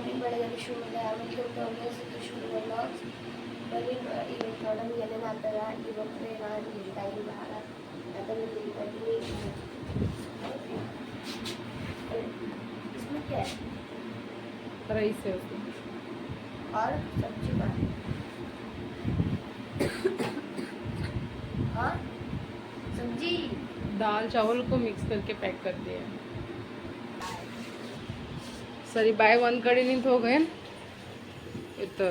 भी बड़े ज़्यादा इशू मिले हैं उनके प्रॉब्लम्स इशू होना बड़ी बड़ी प्रॉब्लम ये ना कर रहा है इवन ना ये टाइम बाहर है ना तो मैं इसमें क्या है राइस है दाल चावल को मिक्स करके पैक कर दिया ಸರಿ, ಬಾಯ್ ಒಂದು ಕಡೆ ನಿಂತು ಹೋಗೇನು ಇತ್ತು.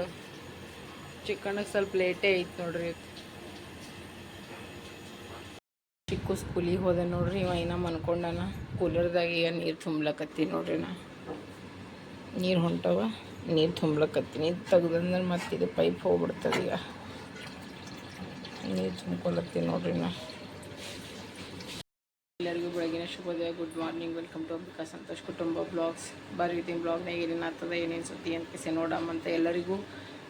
ಚಿಕನ್ಗೆ ಸ್ವಲ್ಪ ಲೇಟೇ ಐತೆ ನೋಡ್ರಿ ಚಿಕ್ಕ ಸ್ಕೂಲಿಗೆ ಹೋದೆ ನೋಡ್ರಿ, ಇವ ಇನ್ನ ಮನ್ಕೊಂಡಾನ. ಕೂಲರ್ದಾಗ ಈಗ ನೀರು ತುಂಬ್ಲಕತ್ತಿ ನೋಡ್ರಿ ನಾ. ನೀರು ಹೊಂಟವ, ನೀರು ತುಂಬ್ಲಕತ್ತೀನಿ ತೆಗ್ದಂದ್ರೆ ಮತ್ತೆ ಇದು ಪೈಪ್ ಹೋಗ್ಬಿಡ್ತದೆ ಈಗ. ನೀರು ತುಂಬ್ಕೊಳತ್ತೀನಿ ನೋಡ್ರಿ ನಾ. ಶುಭೋದಯ good morning welcome to Ambika Santosh ಕುಟುಂಬ ಬ್ಲಾಗ್ಸ್ ಬರೀತಿ ಬ್ಲಾಗ್ನಾಗ ಏನೇನು ಆಗ್ತದೆ ಏನೇನು ಸುದ್ದಿ ಅಂತ ನೋಡಮ್ಮ ನೋಡಮ್ಮಂತ ಎಲ್ಲರಿಗೂ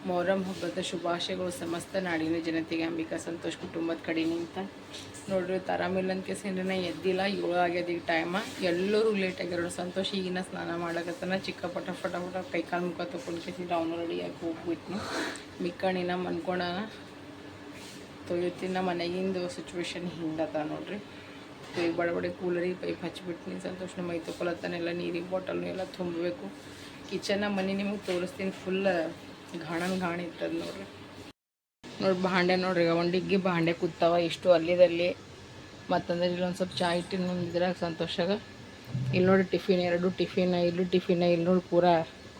ಮೊಹರಂ ಹಬ್ಬದ ಶುಭಾಶಯಗಳು ಸಮಸ್ತ ನಾಡಿನ ಜನತೆಗೆ ಅಂಬಿಕಾ ಸಂತೋಷ್ ಕುಟುಂಬದ ಕಡೆನಿಂತ ನೋಡ್ರಿ ತಾರಾಮಿಲ್ಲ ಅಂತ ಕೇಸಿಂದ್ರೆ ಎದ್ದಿಲ್ಲ ಏಳು ಆಗ್ಯದ ಈಗ ಟೈಮ ಎಲ್ಲರೂ ಲೇಟ್ ಆಗ್ಯಾರ ಸಂತೋಷ ಈಗಿನ ಸ್ನಾನ ಮಾಡಕತ್ತನ, ಚಿಕ್ಕ ಪಟ ಪಟ ಪಟ ಕೈಕಾಲು ಮುಖ ತಗೊಂಡು ಡೌನ್ ಅವನು ಆಗಿ ಹೋಗ್ಬಿಟ್ನು. ಮಿಕ್ಕಣ್ಣಿನ ಮನ್ಕೊಂಡಾನ ನಮ್ಮ ಮನೆಗಿಂದು ಸಿಚುವೇಶನ್ ಹಿಂಗದ ನೋಡ್ರಿ. ಈಗ ಬಡ ಬಡ ಕೂಲರಿಗೆ ಪೈಪ್ ಹಚ್ಚಿಬಿಟ್ಟು ಸಂತೋಷನ ಮೈ ತೊಗೊಳತ್ತಾನೆಲ್ಲ ನೀರಿಗೆ ಬಾಟಲ್ನು ಎಲ್ಲ ತುಂಬಬೇಕು. ಕಿಚನ್ನ ಮನೆ ನಿಮಗೆ ತೋರಿಸ್ತೀನಿ ಫುಲ್ ಘಾಣನ ಘಾಣ ಇರ್ತದೆ ನೋಡ್ರಿ. ನೋಡಿ ಬಾಂಡೆ ನೋಡ್ರಿ, ಈಗ ಡಿಗ್ಗಿ ಬಾಂಡೆ ಕೂತಾವ ಇಷ್ಟು ಅಲ್ಲಿದಲ್ಲಿ. ಮತ್ತಂದ್ರೆ ಇಲ್ಲೊಂದು ಸ್ವಲ್ಪ ಚಾ ಇಟ್ಟಿನ ಇದ್ರಾಗ ಸಂತೋಷಾಗ. ಇಲ್ಲಿ ನೋಡಿ ಟಿಫಿನ್, ಎರಡು ಟಿಫಿನ್, ಇಲ್ಲೂ ಟಿಫಿನ್, ಇಲ್ಲಿ ನೋಡಿ ಪೂರ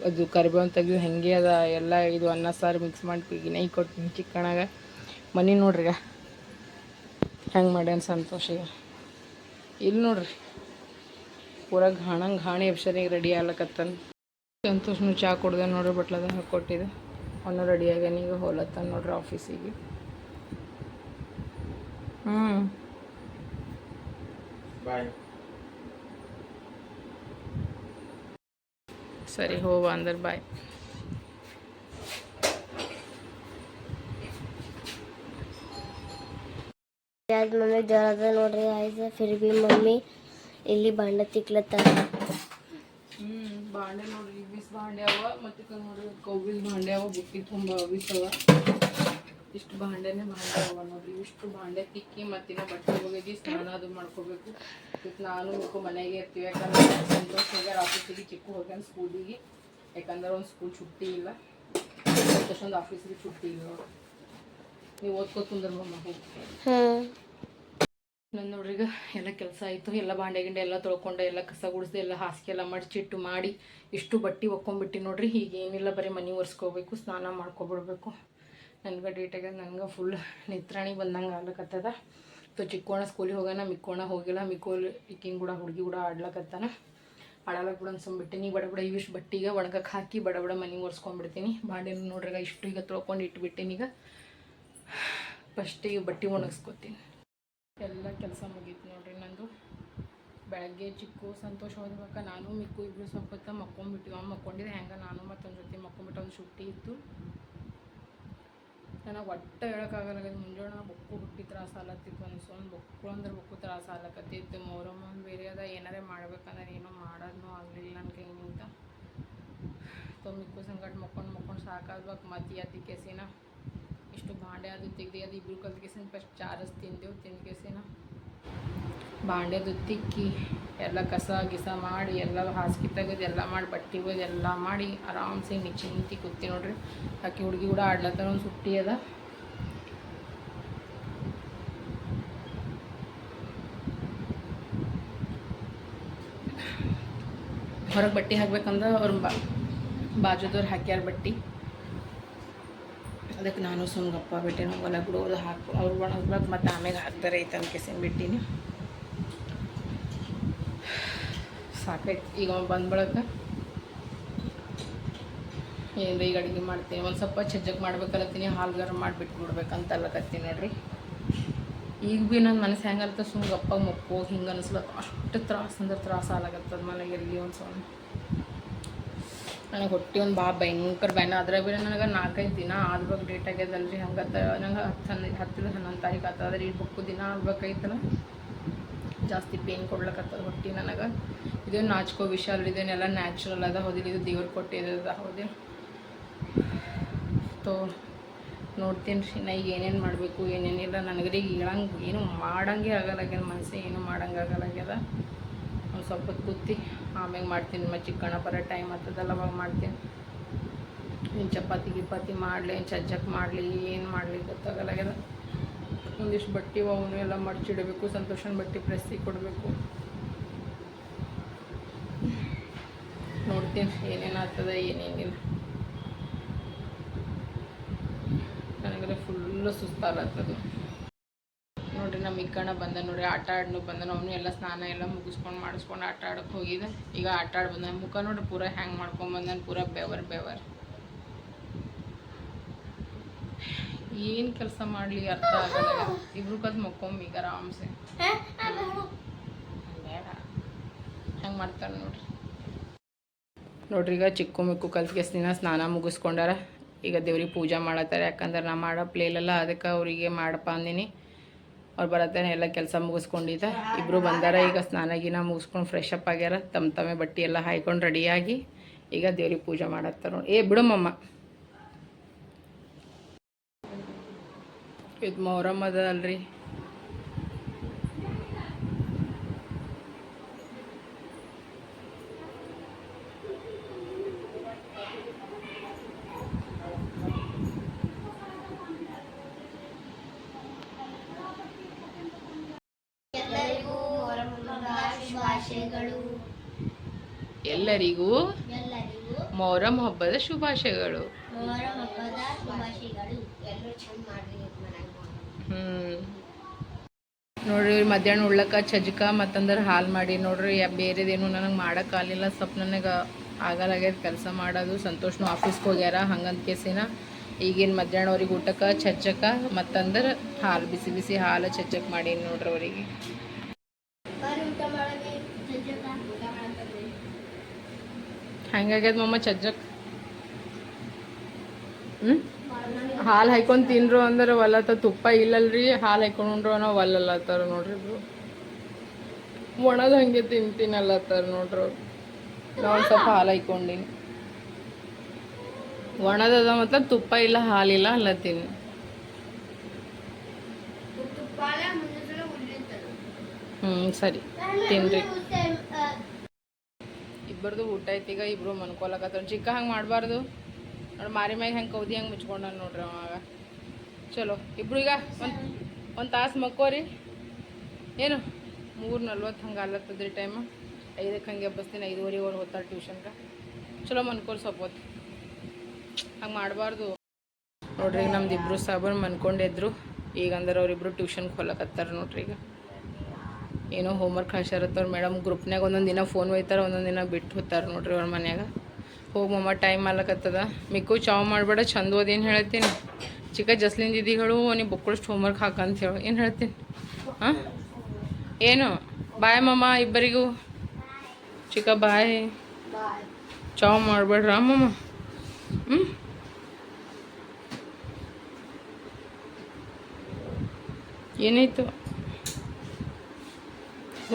ಅದು ಕರಿಬೇವು ತೆಗೆದು ಹೆಂಗೆ ಅದ, ಎಲ್ಲ ಇದು ಅನ್ನ, ಸಾರು ಮಿಕ್ಸ್ ಮಾಡಿ ನೈ ಕೊಟ್ಟು ಚಿಕ್ಕಣಾಗ ಮನೆ ನೋಡ್ರಿ ಹೆಂಗೆ ಮಾಡ್ಯಾನ ಸಂತೋಷ ಇಲ್ಲಿ ನೋಡ್ರಿ. ಪೂರ ಘಾಣಂಗೆ ಘಾಣಿ ಈಗ ರೆಡಿ ಆಗ್ಲಕತ್ತಾನ. ಸಂತೋಷನು ಚಾ ಕುಡ್ದೆ ನೋಡ್ರಿ ಬಟ್ಲದ ಕೊಟ್ಟಿದ್ದೆ ಅವನು ರೆಡಿ ಆಗ್ಯಾನ ಈಗ ಹೋಲತ್ತಾನ ನೋಡ್ರಿ ಆಫೀಸಿಗೆ. ಹ್ಞೂ ಸರಿ ಹೋಗ ಅಂದ್ರೆ ಬಾಯ್ ಯಾವ್ದು ಮಮ್ಮಿ ಜ್ವರದ ನೋಡ್ರಿ ಆಯ್ತು ಫಿರ್ ಬಿ ಮಮ್ಮಿ. ಇಲ್ಲಿ ಬಾಂಡೆ ತಿಕ್ಲತ್ತಾರ. ಹ್ಞೂ ಬಾಂಡೆ ನೋಡ್ರಿ ಬಿಸ್ ಬಾಂಡೆ ಅವ, ಮತ್ತು ನೋಡಿ ಕೌಬಿಲ್ ಬಾಂಡೆ ಅವ, ಬುಟ್ಟಿ ತುಂಬ ಅವ. ಇಷ್ಟು ಬಾಂಡೆನೇ ಬಾಂಡೆ ಅವ ನೋಡ್ರಿ, ಇಷ್ಟು ಬಾಂಡೆ ತಿಕ್ಕಿ ಮತ್ತಿನ್ನ ಬಟ್ಟೆ ಹೋಗಿ ಸ್ನಾನ ಅದು ಮಾಡ್ಕೋಬೇಕು. ಮತ್ತು ನಾನು ಮನೆಗೆ ಇರ್ತೀವಿ, ಯಾಕಂದ್ರೆ ಸಂತೋಷ ಹೋಗ್ಯಾರ ಆಫೀಸಿಗೆ ಚಿಕ್ಕು ಹೋಗ್ಯಾನ ಸ್ಕೂಲಿಗೆ ಯಾಕಂದ್ರೆ ಒಂದು ಸ್ಕೂಲ್ ಚುಟ್ಟಿ ಇಲ್ಲ. ಸಂತೋಷ ಒಂದು ಆಫೀಸಿಗೆ ಚುಟ್ಟಿ ಇಲ್ಲ ನೀವು ಓದ್ಕೋ ಕುಂದ್ರ ಮಮ್ಮ ಹೋಗಿ. ಹ್ಮ್ ನಾನು ನೋಡ್ರಿ ಈಗ ಎಲ್ಲ ಕೆಲಸ ಆಯಿತು ಎಲ್ಲ ಬಾಂಡೆ ಗಿಂಡೆ ಎಲ್ಲ ತೊಳ್ಕೊಂಡೆ ಎಲ್ಲ ಕಸ ಗುಡಿಸ್ದೆ ಎಲ್ಲ ಹಾಸಿಗೆ ಎಲ್ಲ ಮಡಚಿಟ್ಟು ಮಾಡಿ ಇಷ್ಟು ಬಟ್ಟೆ ಒಕ್ಕೊಂಬಿಟ್ಟು ನೋಡ್ರಿ ಈಗ ಏನಿಲ್ಲ ಬರೀ ಮನೆ ಒರೆಸ್ಕೋಬೇಕು ಸ್ನಾನ ಮಾಡ್ಕೊಬಿಡ್ಬೇಕು. ನನಗೆ ಡೇಟಾಗ ನನಗೆ ಫುಲ್ ನಿತ್ರಾಣಿ ಬಂದಂಗೆ ಆಗ್ಲಕತ್ತದ. ಸೊ ಚಿಕ್ಕೋಣ ಸ್ಕೂಲಿಗೆ ಹೋಗೋಣ ಮಿಕ್ಕೋಣ ಹೋಗಿಲ್ಲ ಮಿಕ್ಕೋಲ್ ಇಕ್ಕಿಂಗ್ ಕೂಡ ಹುಡುಗಿ ಕೂಡ ಆಡ್ಲಕತ್ತಾನ. ಆಡಲಕ್ಕೆ ಬಿಡ ಅನ್ಸೊಂಬಿಟ್ಟಿನಿ ಬಡ ಬಡ ಇವಿಷ್ಟು ಬಟ್ಟಿಗೆ ಒಣಗಕ್ಕೆ ಹಾಕಿ ಬಡ ಬಡ ಮನೆ ಒರೆಸ್ಕೊಂಡ್ಬಿಡ್ತೀನಿ ಬಾಂಡೆ ನೋಡ್ರಿಗ ಇಷ್ಟು ಈಗ ತೊಳ್ಕೊಂಡು ಇಟ್ಬಿಟ್ಟಿನಿ ಈಗ. ಫಸ್ಟಿಗೆ ಬಟ್ಟೆ ಒಣಗಿಸ್ಕೊತೀನಿ. ಎಲ್ಲ ಕೆಲಸ ಮುಗೀತು ನೋಡ್ರಿ ನಂದು. ಬೆಳಗ್ಗೆ ಚಿಕ್ಕು ಸಂತೋಷ ಹೋದ್ಬೇಕ ನಾನು, ಮಿಕ್ಕು ಇಬ್ಬರು ಸ್ವಲ್ಪ ಹೊತ್ತ ಮಕ್ಕೊಂಬಿಟ್ಟಿವಿ ಅವ ಮಕ್ಕೊಂಡಿದ್ದೆ ಹೆಂಗೆ ನಾನು ಮತ್ತೊಂದು ಜೊತೆ ಮಕ್ಕೊಂಬಿಟ್ಟು ಒಂದು ಶುಟ್ಟಿ ಇತ್ತು. ನನಗೆ ಒಟ್ಟು ಹೇಳೋಕ್ಕಾಗಲ್ಲ ಮುಂಜಾನೆ ಬೊಕ್ಕು ಹುಟ್ಟಿ ತ್ರಾಸ ಆಲತ್ತಿತ್ತು ಅನ್ಸೊಂದು ಬೊಕ್ಕು ಅಂದ್ರೆ ಬೊಕ್ಕು ತ್ರಾಸ ಆಲಕತ್ತಿತ್ತು ಮೋರಮ್ಮ ಬೇರೆ ಅದ, ಏನಾರೇ ಮಾಡ್ಬೇಕಂದ್ರೆ ಏನೋ ಮಾಡೋದು ಆಗಲಿಲ್ಲ ನನ್ನ ಕೈನಿಂದ ಸೊ ಮಿಕ್ಕು ಸಂಗಟ ಮಕ್ಕೊಂಡು ಮಕ್ಕೊಂಡು ಸಾಕಾದ್ಬೇಕು ಮತ್ತೆ ಅದಕ್ಕೆ ಕೆಸಿನ ಇಷ್ಟು ಬಾಂಡೆ ಅದು ತೆಗ್ದು, ಅದು ಇಬ್ಬರು ಕಲ್ತು ಕೇಸಿನ ಫಸ್ಟ್ ಚಾರಸ್ ತಿಂದೆವು ತಿಂದು ಕೇಸಿನ ಬಾಂಡೆದು ತಿಕ್ಕಿ, ಎಲ್ಲ ಕಸ ಗಿಸ ಮಾಡಿ, ಎಲ್ಲ ಹಾಸಿಗೆ ತೆಗೆದು, ಎಲ್ಲ ಮಾಡಿ, ಬಟ್ಟೆ ಒಯ್ದು ಎಲ್ಲ ಮಾಡಿ ಆರಾಮ್ಸೆ ನಿಂತಿ ಕೂತಿ ನೋಡ್ರಿ. ಆಕೆ ಹುಡುಗಿ ಕೂಡ ಆಡ್ಲತ್ತಾರ ಒಂದು ಸುಟ್ಟಿ ಅದ. ಹೊರಗೆ ಬಟ್ಟೆ ಹಾಕ್ಬೇಕಂದ್ರೆ ಅವ್ರ ಬಾಜುದವ್ರು ಹಾಕ್ಯಾರ ಬಟ್ಟೆ. ಅದಕ್ಕೆ ನಾನು ಸುಮ್ಗಪ್ಪ ಗಪ್ಪ ಬಿಟ್ಟೆ ಹೊಲ ಬಿಡೋದು ಹಾಕು. ಅವ್ರು ಒಣಗ್ಬೇಕು ಮತ್ತು ಆಮೇಲೆ ಹಾಕ್ತಾರೆ ಐತೆ ಅನ್ಕೇಸಿನ ಬಿಟ್ಟಿನಿ. ಸಾಕೈತಿ ಈಗ ಅವ್ನು ಬಂದ ಬಳಕ. ಈಗ ಅಡುಗೆ ಮಾಡ್ತೀನಿ ಒಂದು ಸ್ವಲ್ಪ ಚಜ್ಜಕ್ಕೆ ಮಾಡ್ಬೇಕಲ್ಲತ್ತೀನಿ ಹಾಲು ಗರಂ ಮಾಡಿಬಿಟ್ಟು ಬಿಡ್ಬೇಕಂತ ಅಲ್ಲಕತ್ತೀನಿ ನೋಡ್ರಿ. ಈಗ ಭೀ ನನ್ನ ಮನಸ್ಸು ಹೆಂಗಲ್ತ ಸುಮ್ಮನೆ ಗಪ್ಪ ಮುಕ್ಕು ಹಿಂಗೆ ಅನಿಸ್ಲತ್ತ ಅಷ್ಟು ತ್ರಾಸ ಅಂದ್ರೆ ತ್ರಾಸ ಆಲಾಗತ್ತದ ಮನೆಗೆ ಎಲ್ಲಿ ಒಂದು ಸ್ವಲ್ಪ ನನಗೆ ಹೊಟ್ಟೆ ಒಂದು ಭಾಳ ಭಯಂಕರ ಬ್ಯಾನ. ಅದ್ರಾಗ ಬಿ ನನಗೆ ನಾಲ್ಕೈದು ದಿನ ಆದ್ಬೇಕು ಡೇಟ್ ಆಗ್ಯದಲ್ರಿ. ಹಂಗತ್ತ ನಂಗೆ ಹತ್ತು ಹನ್ನೊಂದು ಹತ್ತಿರ ಹನ್ನೊಂದು ತಾರೀಕು ಆತ ಅದ್ರ ಈ ಬುಕ್ಕು ದಿನ ಆಗ್ಬೇಕೈತಲ್ಲ ಜಾಸ್ತಿ ಪೇನ್ ಕೊಡ್ಲಕತ್ತದ ಹೊಟ್ಟೆ ನನಗೆ. ಇದೇನು ನಾಚ್ಕೋ ವಿಷಯ ಅಲ್ಲ ಇದೇನೆಲ್ಲ ನ್ಯಾಚುರಲ್ ಅದ. ಹೌದಿಲ್ಲ, ಇದು ದೇವ್ರ ಕೊಟ್ಟಿದ್ದದ ಹೌದಿಲ್ಲ. ತೋ, ನೋಡ್ತೀನಿ ರೀ. ನಾ ಈಗ ಏನೇನು ಮಾಡಬೇಕು, ಏನೇನಿಲ್ಲ. ನನಗೆ ಈಗ ಹೇಳಂಗೆ, ಏನು ಮಾಡಂಗೆ ಆಗಲ್ಲಾಗ್ಯದ ಮನಸ್ಸಿಗೆ ಏನು ಮಾಡಂಗೆ ಆಗಲ್ಲಾಗ್ಯದ ಸ್ವಲ್ಪ ಕುತ್ತಿ, ಆಮ್ಯಾಗ ಮಾಡ್ತೀನಿ ಮತ್ತು ಚಿಕ್ಕಣ್ಣ ಬರೋ ಟೈಮ್ ಆಗ್ತದಲ್ಲ ಅವಾಗ ಮಾಡ್ತೀನಿ. ಏನು ಚಪಾತಿ, ಗಿಪಾತಿ ಮಾಡಲಿ, ಏನು ಚಜ್ಜಕ್ಕೆ ಮಾಡಲಿ, ಏನು ಮಾಡಲಿ ಗೊತ್ತಾಗಲ್ಲಾಗ್ಯದ. ಒಂದಿಷ್ಟು ಬಟ್ಟೆ ಅವನು ಎಲ್ಲ ಮಡ್ಚಿಡಬೇಕು, ಸಂತೋಷನ ಬಟ್ಟೆ ಪ್ರೆಸ್ಸಿಗೆ ಕೊಡಬೇಕು. ನೋಡ್ತೀನಿ ಏನೇನಾಗ್ತದ, ಏನೇನಿಲ್ಲ. ನನಗೆ ಫುಲ್ಲು ಸುಸ್ತಾಗತ್ತದು ಇಕ್ಕಣ್ಣ ಬಂದ ನೋಡ್ರಿ, ಆಟ ಆಡ್ನು ಬಂದನು, ಅವನು ಎಲ್ಲ ಸ್ನಾನ ಎಲ್ಲ ಮುಗಿಸ್ಕೊಂಡು ಮಾಡಿಸ್ಕೊಂಡು ಆಟ ಆಡಕ್ಕೆ ಹೋಗಿದ್ದೆ. ಈಗ ಆಟ ಆಡಿ ಬಂದ ಮುಖ ನೋಡ್ರಿ, ಪೂರ ಹ್ಯಾಂಗ್ ಮಾಡ್ಕೊಂಡು ಬಂದಾನ, ಪೂರ ಬೆವರ್ ಬೆವರ್. ಏನು ಕೆಲಸ ಮಾಡಲಿ, ಅರ್ಥ ಆಗಲ್ಲ. ಇಬ್ರು ಕದ್ ಮಕ್ಕೊಂಬ ಈಗ ಆರಾಮ್ಸೆ. ಬೇಡ. ಹೆಂಗೆ ಮಾಡ್ತಾರೆ ನೋಡ್ರಿ. ನೋಡ್ರಿ, ಈಗ ಚಿಕ್ಕು ಮಿಕ್ಕು ಕಲ್ತ್ಗೆಸ್ ದಿನ ಸ್ನಾನ ಮುಗಿಸ್ಕೊಂಡಾರ? ಈಗ ದೇವ್ರಿಗೆ ಪೂಜೆ ಮಾಡತ್ತಾರೆ. ಯಾಕಂದ್ರೆ ನಾ ಮಾಡೋ ಪ್ಲೇಲೆಲ್ಲ ಅದಕ್ಕೆ ಅವರಿಗೆ ಮಾಡಪ್ಪ ಅಂದಿನಿ. ಅವ್ರು ಬರತ್ತೇನೆ, ಎಲ್ಲ ಕೆಲಸ ಮುಗಿಸ್ಕೊಂಡಿದ್ದ ಇಬ್ಬರು ಬಂದಾರ, ಈಗ ಸ್ನಾನ ಗಿನ ಮುಗಿಸ್ಕೊಂಡು ಫ್ರೆಶ್ ಅಪ್ ಆಗ್ಯಾರ. ತಮ್ಮ ತಮ್ಮೆ ಬಟ್ಟೆ ಎಲ್ಲ ಹಾಯ್ಕೊಂಡು ರೆಡಿಯಾಗಿ ಈಗ ದೇವ್ರಿಗೆ ಪೂಜೆ ಮಾಡತ್ತಾರ ಏ ಬಿಡಮ್ಮಮ್ಮ ಇದು ಮೊಹರಮ್ ಅಲ್ರಿ ಎಲ್ಲರಿಗೂ ಮೊಹರಮ್ಮದ ಶುಭಾಶಯಗಳು ಎಲ್ಲರಿಗೂ ಎಲ್ಲರಿಗೂ ಮೊಹರಂ ಹಬ್ಬದ ಶುಭಾಶಯಗಳು. ಹ್ಮ್ ನೋಡ್ರಿ ಮಧ್ಯಾಹ್ನ ಉಳ್ಳಕ್ಕ ಚಜ್ಕ ಮತ್ತಂದ್ರೆ ಹಾಲು ಮಾಡಿ. ನೋಡ್ರಿ ಯಾ ಬೇರೆದೇನು ನನಗೆ ಮಾಡೋಕ್ಕಾಗಲಿಲ್ಲ ಸ್ವಲ್ಪ ನನಗೆ ಆಗಲಾಗ್ಯದ ಕೆಲಸ ಮಾಡೋದು. ಸಂತೋಷ್ನು ಆಫೀಸ್ಗೆ ಹೋಗ್ಯಾರ ಹಂಗಂತ ಕೇಸಿನ. ಈಗೇನು ಮಧ್ಯಾಹ್ನ ಅವ್ರಿಗೆ ಊಟಕ್ಕೆ ಚಜ್ಜಕ ಮತ್ತಂದ್ರೆ ಹಾಲು ಬಿಸಿ ಬಿಸಿ ಹಾಲು ಚಚ್ಚಕ್ ಮಾಡೀನಿ ನೋಡ್ರಿ ಅವರಿಗೆ ಬರ್ರಿ ಊಟ ಮಾಡಲಿ ಚಂಚಕ ಊಟ ಮಾಡತ್ತೀವಿ ಹೆಂಗಾಗ್ಯದ ಮಮ್ಮ ಚಜ್ಜಕ್ ಹ್ಞೂ ಹಾಲು ಹಾಯ್ಕೊಂಡು ತಿನ್ರು ಅಂದ್ರೆ ಒಲ್ಲತ್ತ ತುಪ್ಪ ಇಲ್ಲಲ್ರಿ ಹಾಲು ಹಾಕೊಂಡು ಉಂಡ್ರು ಅನ್ನೋ ಒಲ್ಲಲ್ಲತ್ತಾರ ನೋಡ್ರಿ ಇಬ್ರು ಒಣದ ಹಂಗೆ ತಿಂತೀನಲ್ಲತ್ತಾರ ನೋಡ್ರಿ. ಅವ್ರು ನಾ ಒಂದು ಸ್ವಲ್ಪ ಹಾಲು ಹಾಯ್ಕೊಂಡಿನಿ. ಒಣದದ ಮತ್ತ ತುಪ್ಪ ಇಲ್ಲ ಹಾಲಿಲ್ಲ ಅಲ್ಲತ್ತೀನಿ. ಹ್ಮ್ ಹ್ಞೂ ಸರಿ. ತಿನ್ರಿ. ಇಬ್ಬರದು ಊಟ ಐತಿ, ಈಗ ಇಬ್ರು ಮನ್ಕೊಳಕತ್ತಾರ ಚಿಕ್ಕ ಹಂಗೆ ಮಾಡಬಾರ್ದು. ನೋಡಿ ಮಾರಿ ಮ್ಯಾಗ ಹೆಂಗೆ ಕೌದಿ ಹಂಗೆ ಮುಚ್ಕೊಂಡಾನ ನೋಡ್ರಿ ಅವಾಗ. ಚಲೋ, ಇಬ್ರು ಈಗ ಒಂದು ಒಂದು ತಾಸು ಮಕ್ಕೋರಿ. ಏನು? ಮೂರು ನಲ್ವತ್ತು ಹಂಗೆ ಅಲ್ಲತ್ತದ್ರಿ ಟೈಮ್ ಐದಕ್ಕೆ ಹಂಗೆ ಎಬ್ಬಸ್ತೀನಿ ಐದುವರೆ ಅವ್ರು ಹೋಗ್ತಾರೆ ಟ್ಯೂಷನ್ಗೆ ಚಲೋ ಮನ್ಕೋರಿ ಸ್ವಲ್ಪ ಹೊತ್ತು ಹಂಗೆ ಮಾಡಬಾರ್ದು. ನೋಡ್ರಿ ಈಗ ನಮ್ದು ಇಬ್ರು ಸಾಬನ್ ಮನ್ಕೊಂಡಿದ್ರು ಈಗ ಅಂದ್ರೆ ಅವ್ರಿಬ್ರು ಟ್ಯೂಷನ್ಗೆ ಹೊಲಕತ್ತಾರ ನೋಡ್ರಿ ಈಗ. ಏನೋ ಹೋಮ್ವರ್ಕ್ ಹಾಕ್ಯಾರತ್ತವ್ರ ಮೇಡಮ್ ಗ್ರೂಪ್ನಾಗ ಒಂದೊಂದು ದಿನ ಫೋನ್ ಒಯ್ತಾರೆ, ಒಂದೊಂದು ದಿನ ಬಿಟ್ಟು ಹೋಗ್ತಾರೆ ನೋಡ್ರಿ ಅವ್ರ ಮನ್ಯಾಗ. ಹೋಗಿ ಮಮ್ಮ ಟೈಮ್ ಆಲಕತ್ತದ. ಮಿಕ್ಕು ಚಾವ್ ಮಾಡಬೇಡ, ಚಂದ ಏನು ಹೇಳ್ತೀನಿ? ಚಿಕ್ಕ ಜಸ್ಲಿನ್ ದಿದಿಗಳು ನೀವು ಬುಕ್ಕಳಷ್ಟು ಹೋಮ್ವರ್ಕ್ ಹಾಕಂತ ಹೇಳು, ಏನು ಹೇಳ್ತೀನಿ? ಹಾಂ? ಏನು? ಬಾಯ್ ಮಮ್ಮ ಇಬ್ಬರಿಗೂ. ಚಿಕ್ಕ ಬಾಯ್ ಚಾವ್ ಮಾಡಬೇಡ್ರ ಮಮ್ಮ ಹ್ಞೂ ಏನಾಯ್ತು?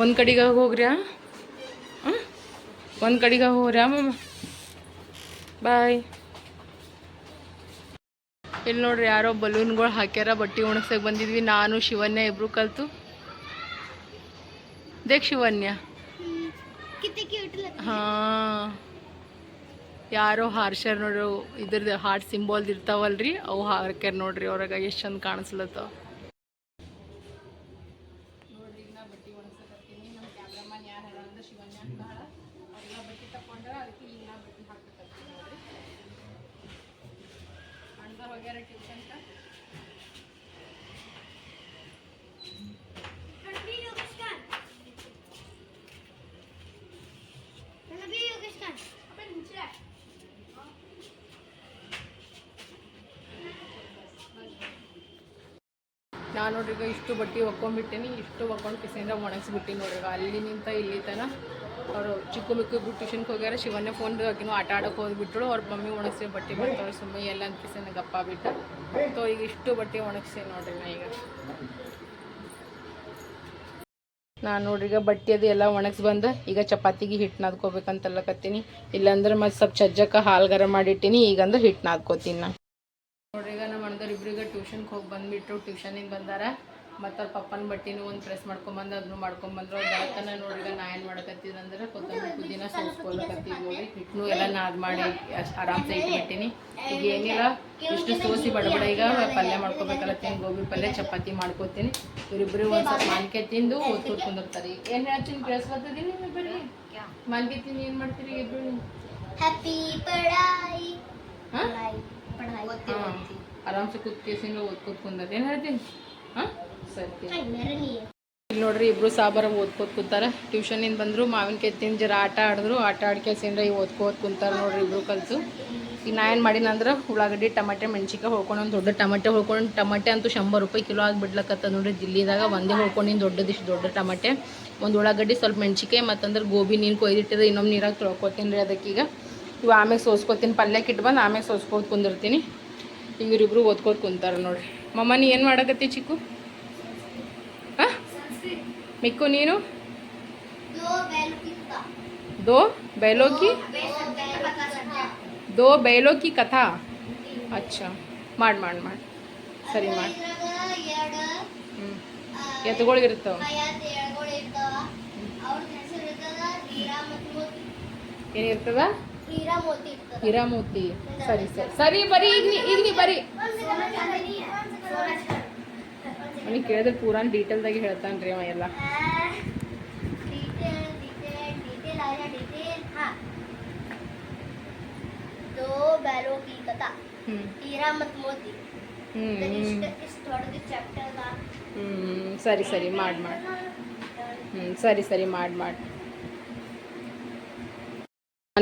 ಒಂದು ಕಡೆಗೆ ಹೋಗ್ರಿ ಒಂದು ಕಡೆಗೆ ಹೋಗ್ರಿ ಮಮ್ಮ ಬಾಯ್. ಇಲ್ಲಿ ನೋಡ್ರಿ ಯಾರೋ ಬಲೂನ್ಗಳು ಹಾಕ್ಯಾರ, ಬಟ್ಟೆ ಒಣಗ್ಸಕ್ಕೆ ಬಂದಿದ್ವಿ. ನಾನು ಶಿವನ್ಯ ಇಬ್ರು ಕಲ್ತು. ದೇಖ್ ಶಿವನ್ಯ ಹಾಂ. ಯಾರೋ ಹಾರ್ಸ್ಯಾರ ನೋಡ್ರಿ ಇದ್ರದ್ದು ಹಾರ್ಟ್ ಸಿಂಬಾಲ್ದು ಇರ್ತಾವಲ್ರಿ, ಅವು ಹಾರ್ಕ್ಯಾರ ನೋಡ್ರಿ, ಅವ್ರಾಗ ಎಷ್ಟು ಚಂದ ಕಾಣಿಸ್ಲತ್ತಾವ. ಬಟ್ಟೆ ಒಣಗ್ಸಕತ್ತೀನಿ. ನಮ್ಮ ಕ್ಯಾಮ್ರಾಮನ್ ಯಾರು ಹೇಳ ಅಂದ್ರೆ ಶಿವನ್ಯ ಬಹಳ ಹೇಳ. ಅವ್ರೆಲ್ಲ ಬಟ್ಟೆ ತಕೊಂಡ್ರ ಅದಕ್ಕೆ ಈಗ ನಾ ಬಟ್ಟೆ ಹಾಕಕತ್ತೀನಿ ನೋಡ್ರಿ ಅಣ್ಣ ಹೋಗ್ಯಾರ ಟ್ಯೂಷನ್ಕ ನಾನು ನೋಡ್ರಿಗ ಇಷ್ಟು ಬಟ್ಟೆ ಒಕ್ಕೊಂಡ್ಬಿಟ್ಟೀನಿ ಇಷ್ಟು ಒಕ್ಕೊಂಡು ಕಿಸೆಯಿಂದ ಒಣಗಿಸ್ಬಿಟ್ಟಿನಿ ನೋಡ್ರಿಗ ಅಲ್ಲಿ ನಿಂತ ಇಲ್ಲಿ ತನ ಅವರು ಚಿಕ್ಕ ಮಿಕ್ಕ ಇಬ್ರು ಟ್ಯೂಷನ್ಗೆ ಹೋಗ್ಯಾರ, ಶಿವನ್ನೇ ಫೋನ್ ಆಕಿನೂ ಆಟ ಆಡೋಕೆ ಹೋಗ್ಬಿಟ್ರು ಅವ್ರ ಮಮ್ಮಿ ಒಣಗಿಸಿ ಬಟ್ಟೆ ಬರ್ತಾವೆ ಸುಮ್ಮನೆ ಎಲ್ಲ ಅಂತ ಕಿಸಿನ ಗಪ್ಪ ಬಿಟ್ಟು ಸೊ ಈಗ ಇಷ್ಟು ಬಟ್ಟೆ ಒಣಗಿಸಿ ನೋಡ್ರಿ ನಾ ಈಗ. ನಾನು ನೋಡ್ರಿಗ ಬಟ್ಟೆ ಅದು ಎಲ್ಲ ಒಣಗಿಸಿ ಬಂದು, ಈಗ ಚಪಾತಿಗೆ ಹಿಟ್ಟು ನಾದ್ಕೋಬೇಕಂತಲ್ಲಕತ್ತೀನಿ ಇಲ್ಲಾಂದ್ರೆ ಮತ್ತೆ ಸ್ವಲ್ಪ ಚಜ್ಜಕ್ಕೆ ಹಾಲು ಮಾಡಿಟ್ಟಿನಿ, ಈಗಂದ್ರೆ ಹಿಟ್ಟು ನಾದ್ಕೋತೀನಿ ನಾ. ಇಬ್ಬರಿಗೆ ಟ್ಯೂಷನ್ಗೆ ಹೋಗಿ ಬಂದುಬಿಟ್ರು ಟ್ಯೂಷನಿಂದ ಬಂದಾರ. ಮತ್ತು ಅವ್ರ ಪಪ್ಪನ ಬಟ್ಟಿನೂ ಒಂದು ಪ್ರೆಸ್ ಮಾಡ್ಕೊಂಬಂದು ಅದನ್ನು ಮಾಡ್ಕೊಂಬಂದ್ರು. ಅವ್ರು ಬರ್ತನ ನೋಡಿದ್ರೆ ನಾ ಏನು ಮಾಡಕತ್ತಿದ್ದೆ ಅಂದ್ರೆ ಕೊತ್ತಂಬರಿ ಪುದೀನ ಸೋಸ್ಕೊಳಕತ್ತೀವಿ ಹೋಗಿ ಹಿಟ್ಟನು ಎಲ್ಲ ನಾದ್ ಮಾಡಿ ಅಷ್ಟು ಆರಾಮ್ಸೆ ಇಟ್ಬಿಟ್ಟಿನಿ. ಈಗ ಏನಿಲ್ಲ ಇಷ್ಟು ಸೋಸಿ ಬಡಬಡ ಈಗ ಪಲ್ಯ ಮಾಡ್ಕೋಬೇಕಲ್ಲ ತಿಂದು ಗೋಬಿ ಪಲ್ಯ ಚಪಾತಿ ಮಾಡ್ಕೊತೀನಿ. ಇವರಿಬ್ಬರು ಒಂದು ಸ್ವಲ್ಪ ಮಾಲಿಕೆ ತಿಂದು ಓದ್ಕೊಂಡು ಕುಂದಿರ್ತಾರೆ. ಏನು ಹೇಳ್ತೀನಿ ಕೇಳಿಸ್ಕೊತಿದ್ದೀನಿ ಇಬ್ಬರಿಗೆ ಮಾಲಿಕೆ ತಿಂದು ಏನು ಮಾಡ್ತೀರಿ ಇಬ್ಬರು ಹ್ಯಾಪಿ ಪಡಾಯಿ ಹಾಂ. ಆರಾಮ್ಸೆ ಕೂತ್ಕೇಸಿಂದ ಓದ್ ಕೂತ್ಕೊಂಡದ ಏನು ಹೇಳ್ತೀನಿ ಹಾಂ? ಸರಿ ಇಲ್ಲಿ ನೋಡ್ರಿ ಇಬ್ರು ಸಾಬಾರ ಓದ್ಕೋತ ಕೂತಾರ. ಟ್ಯೂಷನಿಂದ ಬಂದರು ಮಾವಿನಕಾಯಿ ತಿಂದ್ ಜರ ಆಟ ಆಡಿದ್ರು. ಆಟ ಆಡ್ಕೇಸಿಂದ ಈಗ ಓದ್ಕೋತ ಕುಂತಾರ ನೋಡ್ರಿ ಇಬ್ರು ಕಲ್ತು ಈಗ ನಾ ಏನು ಮಾಡಿನಂದ್ರೆ ಉಳ್ಳಾಗಡ್ಡಿ ಟಮಾಟೆ ಮೆಣಸಿಕಾಯಿ ಹೊಳ್ಕೊಂಡೊಂದು ದೊಡ್ಡ ಟಮಾಟೆ ಹೊಳ್ಕೊಂಡು ಟಮಾಟೆ ಅಂತೂ ಶಂಬರ್ ರೂಪಾಯಿ ಕಿಲೋ ಆಗಿ ಬಿಡ್ಲಕತ್ತ ನೋಡ್ರಿ ದಿಲ್ಲಿದಾಗ. ಒಂದೇ ಹೊಳ್ಕೊಂಡಿನ ದೊಡ್ಡದು ಇಷ್ಟು ದೊಡ್ಡ ಟಮಾಟೆ. ಒಂದು ಉಳ್ಳಾಗಡ್ಡಿ ಸ್ವಲ್ಪ ಮೆಣಸಿಕಾಯಿ ಮತ್ತಂದ್ರೆ ಗೋಬಿ ನೀನು ಕೊಯ್ದಿಟ್ಟಿದ ಇನ್ನೊಮ್ಮೆ ನೀರಾಗಿ ತೊಳ್ಕೊತೀನಿ ರೀ ಅದಕ್ಕೀಗ. ಇವು ಆಮೇಲೆ ಸೋಸ್ಕೋತೀನಿ ಪಲ್ಯಕ್ಕೆ ಇಟ್ಟು ಬಂದು ಆಮೇಲೆ ಸೋಸ್ಕೋತ ಕುಂದಿರ್ತೀನಿ. ಇವರಿಬ್ರು ಓದ್ಕೋತ ಕುಂತಾರ ನೋಡ್ರಿ. ಮಮ್ಮ ನೀ ಏನು ಮಾಡಕತ್ತಿ ಚಿಕ್ಕು? ಹಾಂ? ಮಿಕ್ಕು ನೀನು? ದೋ ಬೈಲೋಕಿ ದೋ ಬೈಲೋಕಿ ಕಥಾ? ಅಚ್ಚಾ. ಮಾಡಿ ಮಾಡಿ ಮಾಡಿ. ಸರಿ ಮಾಡಿ. ಹ್ಞೂ ಎತ್ತುಗಳಿರ್ತಾವ ಏನಿರ್ತದ ಹೀರಾ ಮೋತಿ ಇರ್ತದ ಹಿರಾಮೂರ್ತಿ ಸರಿ ಸರಿ ಸರಿ ಬರೀ ಈಗ ನೀ ಈಗ ನೀ ಬರೀ ಸೋನಾ ಚಾಂದಿನಿ ಸೋನಾ ಅವನಿಗೆ ಕೇಳಿದ್ರೆ ಪೂರಾ ಡೀಟೇಲ್ದಾಗೆ ಹೇಳ್ತಾನೆ ರೀ ಅವ ಎಲ್ಲ डिटेल डिटेल डिटेल आया डिटेल हाँ दो बैलों की कथा ಹ್ಞೂ हीरा मत मोती ಹ್ಞೂ then ಹ್ಞೂ इस इस थोड़े के चैप्टर का ಹ್ಞೂ ಸರಿ ಸರಿ ಮಾಡಿ ಮಾಡಿ ಹ್ಞೂ ಸರಿ ಸರಿ ಮಾಡಿ ಮಾಡಿ ನಾನು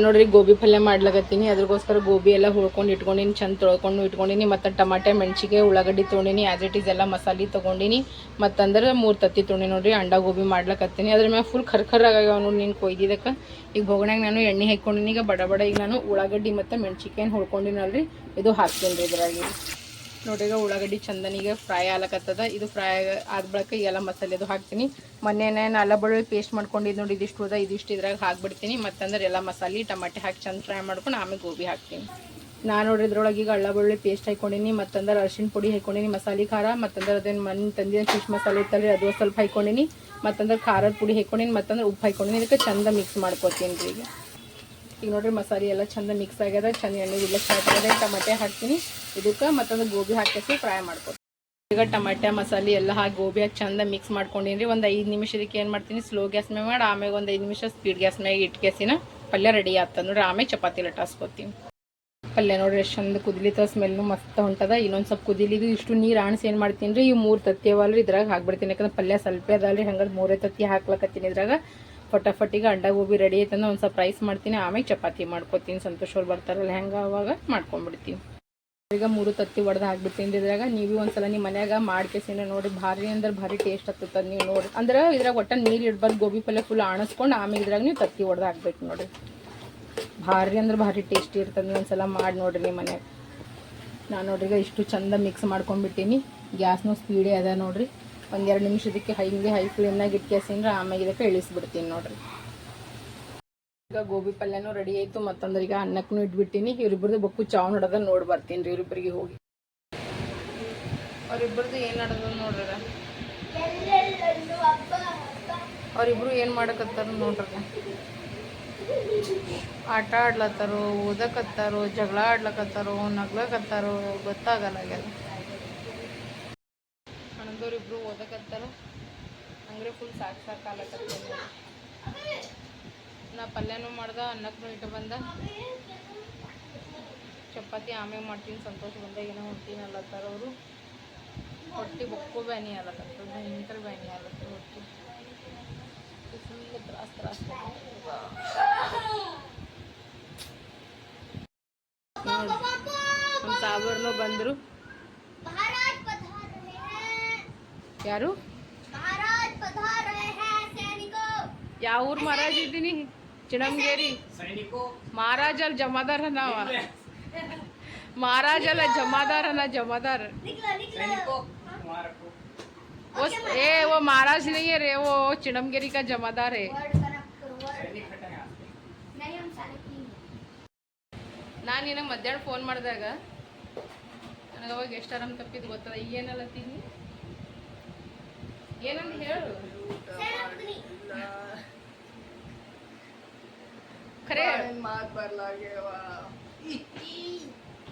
ನೋಡ್ರಿ ಗೋಬಿ ಪಲ್ಯ ಮಾಡ್ಲಕತ್ತೀನಿ. ಅದ್ರಗೋಸ್ಕರ ಗೋಬಿ ಎಲ್ಲ ಹುಳ್ಕೊಂಡು ಇಟ್ಕೊಂಡಿನಿ, ಚಂದ ತೊಳ್ಕೊಂಡು ಇಟ್ಕೊಂಡಿನಿ, ಮತ್ತು ಟಮಾಟೆ, ಮೆಣಸಿಗೆ, ಉಳ್ಳಾಗಡ್ಡಿ ತೊಗೊಂಡಿನಿ ಆ್ಯಸ್ ಇಟ್ ಈಸ್ ಎಲ್ಲ ಮಸಾಲೆ ತೊಗೊಂಡಿನಿ. ಮತ್ತಂದ್ರೆ ಮೂರು ತತ್ತಿ ತೊಗೊಂಡಿ ನೋಡ್ರಿ, ಅಂಡ ಗೋಬಿ ಮಾಡ್ಲಕತ್ತೀನಿ. ಅದ್ರ ಮ್ಯಾಗ ಫುಲ್ ಖರ್ ಆಗ್ಯಾವ ನೋಡಿ ನೀನು ಕೊಯ್ದಿದ್ದಕ್ಕೆ ಈಗ ಬೋಗಣ್ಯಾಗ ನಾನು ಎಣ್ಣೆ ಹಾಕ್ಕೊಂಡಿನಿ, ಈಗ ಬಡ ಬಡ ಈಗ ನಾನು ಉಳ್ಳಾಗಡ್ಡಿ ಮತ್ತು ಮೆಣಸಿಕಾಯಿ ಹುಳ್ಕೊಂಡಿನಲ್ರಿ, ಇದು ಹಾಕ್ತೀನಿ ರೀ ಇದ್ರಾಗಿ ಈಗ ಉಳ್ಳಾಗಡ್ಡಿ ಚಂದನಿಗೆ ಫ್ರೈ ಆಗ್ಲಕತ್ತದ ಇದು ಫ್ರೈ ಆದ ಬಳಿಕ ಎಲ್ಲ ಮಸಾಲೆದು ಹಾಕ್ತೀನಿ. ಮೊನ್ನೆ ನಾನು ಅಲ್ಲ ಬೆಳ್ಳುಳ್ಳಿ ಪೇಸ್ಟ್ ಮಾಡ್ಕೊಂಡಿದ್ದು ನೋಡಿ, ಇದಿಷ್ಟು ಹೋದ ಇದಿಷ್ಟು ಇದ್ರಾಗ ಹಾಕ್ಬಿಡ್ತೀನಿ. ಮತ್ತಂದ್ರೆ ಎಲ್ಲ ಮಸಾಲೆ, ಟಮಾಟೆ ಹಾಕಿ ಚಂದ ಫ್ರೈ ಮಾಡ್ಕೊಂಡು ಆಮೇಲೆ ಗೋಬಿ ಹಾಕ್ತೀನಿ. ನಾನು ನೋಡ್ರಿ, ಇದ್ರೊಳಗೆ ಈಗ ಅಳ್ಳ ಬೆಳ್ಳುಳ್ಳಿ ಪೇಸ್ಟ್ ಹಾಕೊಂಡಿನಿ, ಮತ್ತಂದ್ರೆ ಅರ್ಶಿಣ ಪುಡಿ ಹಾಕೊಂಡಿನಿ, ಮಸಾಲೆ ಖಾರ, ಮತ್ತಂದ್ರೆ ಅದೇನು ಮನೆ ತಂದಿನ ಫಿಶ್ ಮಸಾಲೆ ಇತ್ತಲ್ರಿ, ಅದು ಸ್ವಲ್ಪ ಹಾಕೊಂಡಿನಿ. ಮತ್ತಂದ್ರೆ ಖಾರದ ಪುಡಿ ಹಾಕೊಂಡಿನಿ, ಮತ್ತಂದ್ರೆ ಉಪ್ಪು ಹಾಕೊಂಡಿನಿ. ಇದಕ್ಕೆ ಚಂದ ಮಿಕ್ಸ್ ಮಾಡ್ಕೊತೀನಿ ರೀ ಈಗ. ಈಗ ನೋಡ್ರಿ ಮಸಾಲೆ ಎಲ್ಲ ಚಂದ ಮಿಕ್ಸ್ ಆಗ್ಯದ, ಚಂದ ಎಣ್ಣೆ ಇಲ್ಲ ಸ್ಟಾರ್ಟ್ ಆಗ್ಯದ ಟಮಾಟೆ ಹಾಕ್ತೀನಿ. ಇದಕ್ಕೆ ಮತ್ತೊಂದು ಗೋಬಿ ಹಾಕಿ ಫ್ರೈ ಮಾಡ್ಕೊತೀನಿ ಈಗ ಟಮಾಟೆ, ಮಸಾಲೆ ಎಲ್ಲ ಹಾಕಿ ಗೋಬಿ ಹಾಕಿ ಚಂದ ಮಿಕ್ಸ್ ಮಾಡ್ಕೊಂಡಿನಿ ಒಂದು ಐದು ನಿಮಿಷ ಇದಕ್ಕೆ ಏನು ಮಾಡ್ತೀನಿ? ಸ್ಲೋ ಗ್ಯಾಸ್ ಮೇಲೆ ಮಾಡಿ ಆಮೇಲೆ ಒಂದು ಐದು ನಿಮಿಷ ಸ್ಪೀಡ್ ಗ್ಯಾಸ್ ಮ್ಯಾಗ ಇಟ್ಕೇಸಿನ ಪಲ್ಯ ರೆಡಿ ಆಗ್ತದೆ ನೋಡ್ರಿ. ಆಮೇಲೆ ಚಪಾತಿ ಲಟಾಸ್ಕೊತೀನಿ ಪಲ್ಯ ನೋಡ್ರಿ ಎಷ್ಟು ಚಂದ ಕುದಿಲಿತ ಸ್ಮೆಲ್ನು ಮಸ್ತ್ ಹೊಂಟದ. ಇನ್ನೊಂದು ಸ್ವಲ್ಪ ಕುದಿಲಿದು ಇಷ್ಟು ನೀರು ಆಣಿಸಿ ಏನು ಮಾಡ್ತೀನಿ ರೀ ಈ ಮೂರು ತತ್ತಿ ಅವಲ್ರಿ ಇದ್ರಾಗ ಹಾಕ್ಬಿಡ್ತೀನಿ. ಯಾಕಂದ್ರೆ ಪಲ್ಯ ಸ್ವಲ್ಪ ಅದಲ್ರಿ ಹಂಗಾದ್ರೆ ಮೂರೇ ತತ್ತಿ ಹಾಕ್ಲಕತ್ತೀನಿ ಇದ್ರಾಗ. ಫಟಾಫಟಿಗೆ ಅಂಡ ಗೋಬಿ ರೆಡಿ ಆಯ್ತಂದ್ರೆ ಒಂದು ಸರ್ಪ್ರೈಸ್ ರೈಸ್ ಮಾಡ್ತೀನಿ. ಆಮೇಲೆ ಚಪಾತಿ ಮಾಡ್ಕೊತೀನಿ. ಸಂತೋಷ್ ಅವ್ರು ಬರ್ತಾರಲ್ಲ ಹೆಂಗೆ ಅವಾಗ ಮಾಡ್ಕೊಂಡ್ಬಿಡ್ತೀನಿ. ಈಗ ಮೂರು ತತ್ತಿ ಒಡೆದು ಹಾಕ್ಬಿಡ್ತೀನಿ ಇದ್ರಾಗ ನೀವು ಒಂದ್ಸಲ ನಿಮ್ಮ ಮನ್ಯಾಗ ಮಾಡ್ಕೇಸಿನ ನೋಡಿ. ಭಾರಿ ಅಂದ್ರೆ ಭಾರಿ ಟೇಸ್ಟ್ ಆಗ್ತದೆ ನೀವು ನೋಡಿ. ಅಂದ್ರೆ ಇದ್ರಾಗ ಒಟ್ಟ ನೀರು ಇಡ್ಬಾರ್ದು ಗೋಬಿ ಪಲ್ಯ ಫುಲ್ ಆಣಿಸ್ಕೊಂಡು ಆಮೇಲೆ ಇದ್ರಾಗ ನೀವು ತತ್ತಿ ಒಡೆದು ಹಾಕ್ಬೇಕು ನೋಡಿರಿ ಭಾರಿ ಅಂದ್ರೆ ಭಾರಿ ಟೇಸ್ಟಿ ಇರ್ತದೆ ಒಂದ್ಸಲ ಮಾಡಿ ನೋಡಿರಿ ನಿಮ್ಮ ಮನ್ಯಾಗ. ನಾನು ನೋಡ್ರಿ ಈಗ ಇಷ್ಟು ಚಂದ ಮಿಕ್ಸ್ ಮಾಡ್ಕೊಂಡ್ಬಿಟ್ಟೀನಿ. ಗ್ಯಾಸ್ನೂ ಸ್ಪೀಡೇ ಅದ ನೋಡ್ರಿ. ಒಂದೆರಡು ನಿಮಿಷದಕ್ಕೆ ಹಿಂಗೆ ಹೈ ಫ್ಲೇಮ್ನಾಗ ಇಟ್ಕೇಸಿಂದ್ರೆ ಆಮೇಲೆ ಇದಕ್ಕೆ ಇಳಿಸ್ಬಿಡ್ತೀನಿ ನೋಡ್ರಿ. ಈಗ ಗೋಬಿ ಪಲ್ಯನೂ ರೆಡಿ ಆಯಿತು ಮತ್ತಂದ್ರೆ ಈಗ ಅನ್ನಕ್ಕೂ ಇಟ್ಬಿಟ್ಟಿನಿ. ಇವ್ರಿಬ್ರದ್ದು ಬಕ್ಕು ಚಾವ್ ನಡದ ನೋಡಿ ಬರ್ತೀನಿ ರೀ ಇವ್ರಿಬ್ರಿಗೆ ಹೋಗಿ. ಅವ್ರಿಬ್ರದ್ದು ಏನು ನಡದ ನೋಡ್ರಿ ಅವ್ರಿಬ್ರು ಏನು ಮಾಡಕತ್ತಾರ ನೋಡ್ರಿ ಆಟ ಆಡ್ಲತ್ತಾರೋ, ಓದಕತ್ತಾರೋ, ಜಗಳ ಆಡ್ಲಕತ್ತಾರೋ, ನಗ್ಲಕತ್ತಾರೋ, ಗೊತ್ತಾಗಲ್ಲ ಅಣ್ಣದವ್ರಿಬ್ರು ಓದಕತ್ತಾರ ಹಂಗ್ರೆ ಫುಲ್ ಸಾಕು ಸಾಕು ಆಲಕತ್ತಾರ ನಾ ಪಲ್ಯನೂ ಮಾಡ್ದ ಅನ್ನಕ್ಕೂ ಇಟ್ಟು ಬಂದ. ಚಪಾತಿ ಆಮೇಲೆ ಮಾಡ್ತೀನಿ, ಸಂತೋಷ ಬಂದ, ಏನೋ ಹೊಂಟೀನಿ ಅಲ್ಲತ್ತಾರ ಅವರು. ಹೊಟ್ಟೆ ಬೊಕ್ಕು ಬ್ಯಾನಿ ಆಲಕತ್ತದ ಭಯಂಕರ ಬ್ಯಾನಿ ಅಲ್ಲತ್ತ ಹೊಟ್ಟೆ. ಫುಲ್ ತ್ರಾಸ ನಮ್ಮ ಸಾಬರ್ನು ಬಂದರು. ಯಾರು महाराज पधार रहे हैं सैनिकों ಯಾವ ಊರು ಮಹಾರಾಜ್ ಇದ್ದೀನಿ ಚಿಣಂಗೇರಿ ಮಹಾರಾಜ್ ಅಲ್ಲಿ ಜಮಾದಾರ್ ನಾವ ಮಹಾರಾಜ್ ಅಲ್ಲ ಜಮಾದಾರ್ ಅನ್ನ ಜಮಾದಾರ್ निकलो निकलो वो ए वो महाराज नहीं है रे वो चिड़मगिरी का जमादार है वर्ड कनेक्ट करो वर्ड नहीं हम सारे तीन ನಾನು ನಿನಗೆ ಮಧ್ಯಾಹ್ನ ಫೋನ್ ಮಾಡಿದಾಗ ನನಗೆ ಅವಾಗ ಎಷ್ಟು ಆರಾಮ್ ತಪ್ಪಿದ್ದು ಗೊತ್ತದ ಏನಲ್ಲತ್ತೀನಿ ಏನಂತ ಹೇಳು ಖರೆ ಮಾತು ಬರ್ಲಾಗ್ಯವ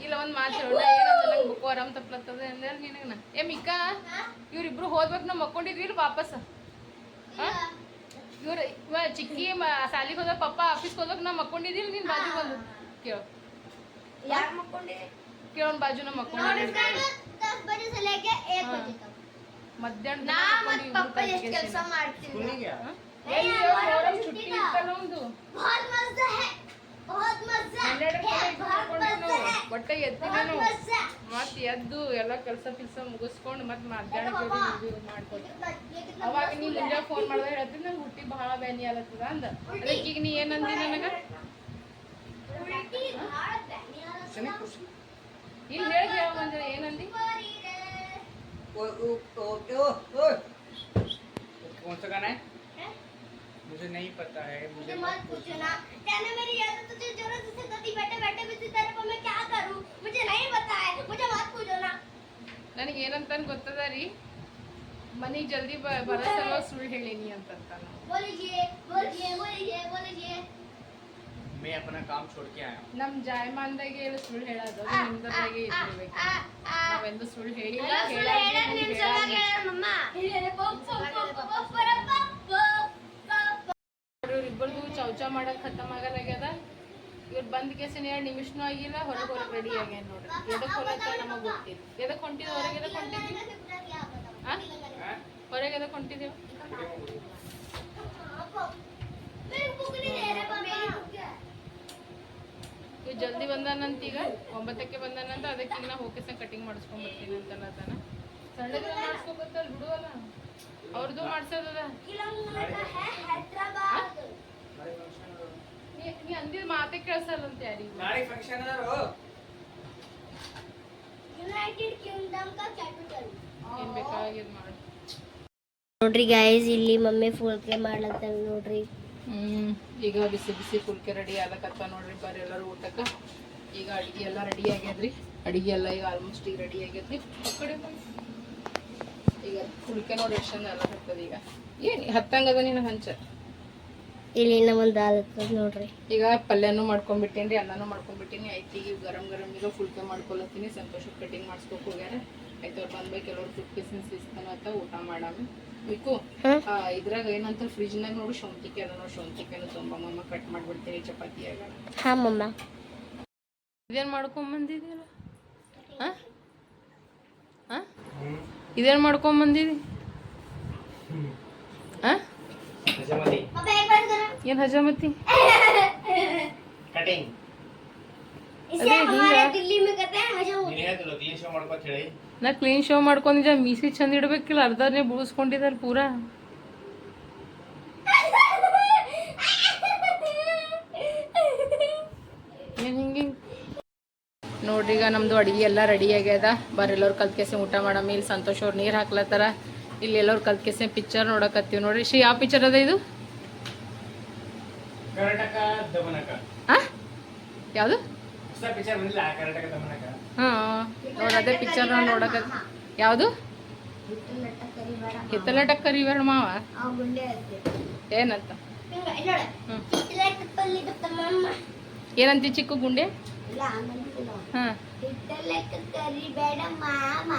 ಇಲ್ಲ ಒಂದು ಮಾತು ಹೇಳೋಣ ಏನಂತ ನಂಗೆ ಬುಕ್ ಆರಾಮ್ ತಪ್ಲತ್ತದ ಅಂದ್ರೆ ನಿನಗನ ಏ ಮಿಕ್ಕ ಇವ್ರಿಬ್ರು ಹೋದ್ಬೇಕು ನಾವು ಮಕ್ಕೊಂಡಿದ್ವಿ ಇಲ್ಲ ವಾಪಸ್ ಇವ್ರು ಇವ ಚಿಕ್ಕಿ ಸಾಲಿಗೆ ಹೋದಾಗ ಪಪ್ಪ ಆಫೀಸ್ಗೆ ಹೋದಾಗ ನಾ ಮಕ್ಕೊಂಡಿದ್ದೀರಿ ನೀನು ಬಾಜು ಬಂದು ಕೇಳು ಕೇಳೋನ್ ಬಾಜು ನಮ್ಮ ಮಕ್ಕೊಂಡಿದ್ದೀನಿ ಮಧ್ಯಾಹ್ನ ಕೆಲಸ ಮಾಡ್ತೀವಿ ಹೊಟ್ಟೆ ಎತ್ತಿದನು ಮತ್ತೆ ಎದ್ದು ಎಲ್ಲ ಕೆಲಸ ಪಿಲ್ಸ ಮುಗಿಸ್ಕೊಂಡು ಮತ್ತೆ ಮಧ್ಯಾಹ್ನ ಅವಾಗ ನೀ ಮುಂಜಾ ಫೋನ್ ಮಾಡ್ದೆ ಹೇಳ್ತೀನಿ ನಂಗೆ ಹುಟ್ಟಿ ಭಾಳ ಬ್ಯಾನಿ ಅಲತ್ತದ ಅಂದ. ಅದಕ್ಕೆ ಈಗ ನೀ ಏನಂದಿ ನನಗೆ? ओ ओ ओ ओ ओ कौन सा गाना है है? मुझे नहीं पता है मुझे मुझे मत पूछो ना कहने मेरी याद है तुझे जरूरत से कभी बैठे बैठे भी तेरे पर मैं क्या करूं मुझे नहीं पता है मुझे मत पूछो ना ನನಗೆ ಏನಂತ ಗೊತ್ತದ ರೀ ಮನೆಗೆ ಜಲ್ದಿ ಬ ಬರೋ ಸಲ ಸುಳ್ಳು ಹೇಳೀನಿ ಅಂತ ನಾನು बोलिए बोलिए बोलिए बोलिए मैं अपना काम छोड़ के आया हूँ ನಮ್ ಜಾಯಮಾನ್ದಾಗೆ ಹೇಳಿ ಸುಳ್ಳು ಹೇಳೋದು ಅದು ನಿಮ್ದಾಗೆ ಇರ್ಬೇಕು ನಾವೆಂದು ಸುಳ್ಳು ಹೇಳಿಲ್ಲ ಹೇಳಾಗಿ मम्मा ಇಬ್ಬರದು ಚೌಚ ಮಾಡಕ್ ಖತಮ್ ಆಗಲಾಗ್ಯದ ಇವ್ರು ಬಂದ್ ಕೇಸಿನ ಎರಡು ನಿಮಿಷನೂ ಆಗಿಲ್ಲ ಹೊರಗೆ ಹೊರಗೆ ರೆಡಿ ಆಗ್ಯಾನ ನೋಡ್ರಿ ಎದಕ್ ಹೊಲತ್ತ ನಮಗ್ ಗೊತ್ತಿಲ್ಲ ಎದಕ್ ಹೊಂಟಿದ್ ಹೊರಗೆ ಎದಕ್ ಹೊಂಟಿದ್ವಿ ಆ? ಹೊರಗೆ ಎದಕ್ ಹೊಂಟಿದೇವ್ ಇವ್ ಜಲ್ದಿ ಬಂದಾನಂತ ಈಗ. ಒಂಬತ್ತಕ್ಕೆ ಬಂದಾನಂತ ಅದಕ್ಕಿನ್ನ ಹೋಗಿಸ್ನ ಕಟಿಂಗ್ ಮಾಡಿಸ್ಕೊಂಡ್ಬರ್ತೀನಿ ಅಂತ ಅನ್ನತಾನ ಅವ್ರದ್ದು ಮಾಡ್ಸೋದದ. ನೀ ಅಂದಿದ್ ಮಾತೆ ಯಾರಿಗೆ. ನೋಡ್ರಿ ಗಾಯ್ಸ್ ಇಲ್ಲಿ ಮಮ್ಮಿ ಫೋನ್ ಪೇ ಮಾಡ್ಲತ್ತಾರ ನೋಡ್ರಿ. ಈಗ ಬಿಸಿ ಬಿಸಿ ಫುಲ್ಕೆ ರೆಡಿ ಆಗಕತ್ತ ನೋಡ್ರಿ ಬರ್ರಿ ಎಲ್ಲರೂ ಊಟಕ್ಕೆ. ಈಗ ಅಡಿಗೆ ಎಲ್ಲ ರೆಡಿ ಆಗ್ಯದ್ರಿ. ಅಡಿಗೆ ಎಲ್ಲ ಈಗ ಆಲ್ಮೋಸ್ಟ್ ಈಗ ರೆಡಿ ಆಗ್ಯದ್ರಿ. ಕಡೆ ಈಗ ಫುಲ್ಕೆ ನೋಡಿ ಎಷ್ಟು ಎಲ್ಲ ಹತ್ತದ ಈಗ. ಏನು ಹತ್ತಂಗದ ನಿನಗೆ ಹಂಚ? ಇಲ್ಲಿ ದಾಲ್ ಹತ್ತದ ನೋಡ್ರಿ. ಈಗ ಪಲ್ಯನೂ ಮಾಡ್ಕೊಂಡ್ಬಿಟ್ಟೇನ್ರಿ ಅನ್ನನೂ ಮಾಡ್ಕೊಂಡ್ಬಿಟ್ಟಿನಿ ಐತಿ ಈಗ ಗರಂ ಗರಂ ಈಗ ಫುಲ್ಕೆ ಮಾಡ್ಕೊಳತ್ತೀನಿ ಸಂತೋಷಕ್ಕೆ ಕಟಿಂಗ್ ಮಾಡಿಸ್ಕೊಕ್ ಹೋಗ್ಯಾರ. ಆಯ್ತು ಅವ್ರು ಬಂದ್ಬೇಕು ಕೆಲವ್ರು ಫುಡ್ ಬಿಸಿನೆಸ್ ಇಸ್ತಾನ ಊಟ ಮಾಡಾಮಿ. ಇದ್ರಾಗ ಏನಂತ ಫ್ರಿಜ್ನಾಗ ನೋಡಿ ಸೊಂತಿಕೆ ಅದ ನೋಡಿ ಸೊಂತಿಕೆನು ತುಂಬ ಮಮ್ಮ ಕಟ್ ಮಾಡ್ಬಿಡ್ತೀವಿ ಚಪಾತಿಯಾಗ ಹಾ ಮಮ್ಮ. ಇದೇನ್ ಮಾಡ್ಕೊಂಬಂದಿದೀರ ಇದೇನ್ ಮಾಡ್ಕೊಂಬಂದಿದಿ? ಏನ್ ಹಜಮತಿ? ಕಟಿಂಗ್. ನಾ ಕ್ಲೀನ್ ಶೋ ಮಾಡ್ಕೊಂಡಿದ್ದ ಮೀಸಿ ಚಂದ ಇಡ್ಬೇಕಿಲ್ಲ ಅರ್ಧನೇ ಬುಳಿಸ್ಕೊಂಡಿದ್ದಾರೆ ಪೂರಾ. ನೋಡ್ರಿ ಈಗ ನಮ್ಮದು ಅಡುಗೆ ಎಲ್ಲ ರೆಡಿ ಆಗ್ಯದ. ಬರೆಲ್ಲೋರು ಕಲ್ತ್ಕೇಸಿ ಊಟ ಮಾಡಮ್ಮ ಇಲ್ಲಿ ಸಂತೋಷ್ ಅವ್ರು ನೀರು ಹಾಕ್ಲತ್ತಾರ. ಇಲ್ಲಿ ಎಲ್ಲರು ಕಲ್ತ್ಕೇಸಿ ಪಿಕ್ಚರ್ ನೋಡಕತ್ತೀವಿ ನೋಡ್ರಿ. ಶ್ರೀ ಯಾವ ಪಿಕ್ಚರ್ ಅದ ಇದು? ಯಾವುದು? ಹಾಂ ನೋಡಿ ಅದೇ ಪಿಕ್ಚರ್ ನೋಡಕ ಯಾವುದು? ಹಿತ್ತಲಟ ಟಕ್ಕರಿ ಬೇಡ ಮಾವ? ಆ ಗುಂಡೆ ಐತೆ ಏನಂತ ಏನಂತಿ ಚಿಕ್ಕ ಗುಂಡೆ? ಹಾಂ ಹಿಟ್ಟಲೆಕ್ಕ ಕರಿಬೇಡ ಮಾಮ